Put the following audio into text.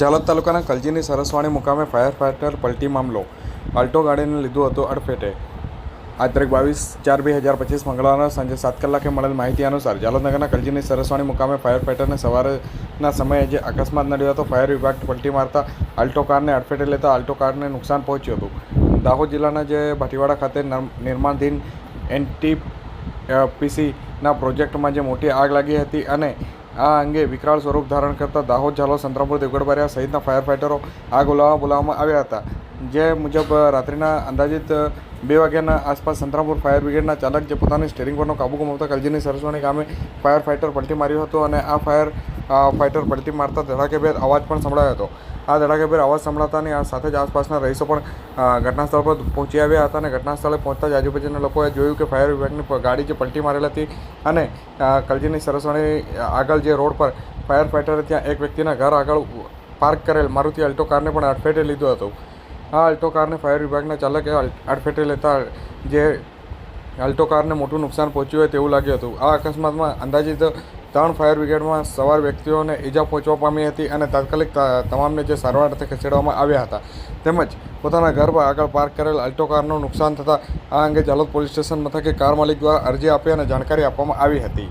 જાલોદ તાલુકાના કલજીની સરસવાણી મુકામે fire fighter પલટી મામલો અલ્ટો ગાડીને લીધું હતું અડફેટે. આજ તારીખ બાવીસ ચાર બે હજાર પચીસ મંગળવારના સાંજે સાત કલાકે મળેલ માહિતી અનુસાર જાલોદનગરના કલજીની સરસવાણી મુકામે ફાયર ફાઇટરને સવારના સમયે જે અકસ્માત નડ્યો હતો, ફાયર વિભાગ પલટી મારતા આલ્ટો કારને અડફેટે લેતા આલ્ટો કારને નુકસાન પહોંચ્યું હતું. દાહોદ જિલ્લાના જે ભાટીવાડા ખાતે નર- નિર્માણધીન એનટી પીસીના પ્રોજેક્ટમાં જે મોટી આગ લાગી હતી અને આ અંગે વિકરાળ સ્વરૂપ ધારણ કરતા દાહોદ ઝાલો સંતરામપુર દેવગઢબારિયા સહિતના ફાયર ફાઇટરો આગ ઓલાવવા બોલાવવામાં આવ્યા હતા. જે મુજબ રાત્રિના અંદાજિત બે વાગ્યાના આસપાસ સંતરામપુર ફાયર બ્રિગેડના ચાલક જે પોતાની સ્ટેરિંગ પરનો કાબુ ગુમાવતા કલજીની સરસવાણી ગામે ફાયર ફાઇટર પલટી માર્યો હતો અને આ ફાયર ફાઇટર પલટી મારતા ધડાકેભેર અવાજ પણ સંભળાયો હતો. આ ધડાકેભેર અવાજ સંભળાતાની આ સાથે જ આસપાસના રહીશો પણ ઘટનાસ્થળ ઘટના સ્થળ પર પહોંચી આવ્યા હતા અને ઘટનાસ્થળે પહોંચતા જ આજુબાજુના લોકોએ જોયું કે ફાયર વિભાગની ગાડી જે પલટી મારેલ હતી અને કલજીની સરસવાણી આગળ જે રોડ પર ફાયર ફાઇટરે ત્યાં એક વ્યક્તિના ઘર આગળ પાર્ક કરેલ મારુતિ અલ્ટો કારને પણ અડફેટે લીધું હતું. આ અલ્ટો કારને ફાયર વિભાગના ચાલકે અડફેટે લેતા જે અલ્ટો કારને મોટું નુકસાન પહોંચ્યું હોય તેવું લાગ્યું હતું. આ અકસ્માતમાં અંદાજિત ત્રણ ફાયર બ્રિગેડમાં સવાર વ્યક્તિઓને ઈજા પહોંચવા પામી હતી અને તાત્કાલિક તમામને જે સારવાર અર્થે ખસેડવામાં આવ્યા હતા. તેમજ પોતાના ઘર પર આગળ પાર્ક કરેલ અલ્ટો કારનું નુકસાન થતાં આ અંગે જાલોદ પોલીસ સ્ટેશન મથકે કાર માલિક દ્વારા અરજી આપી અને જાણકારી આપવામાં આવી હતી.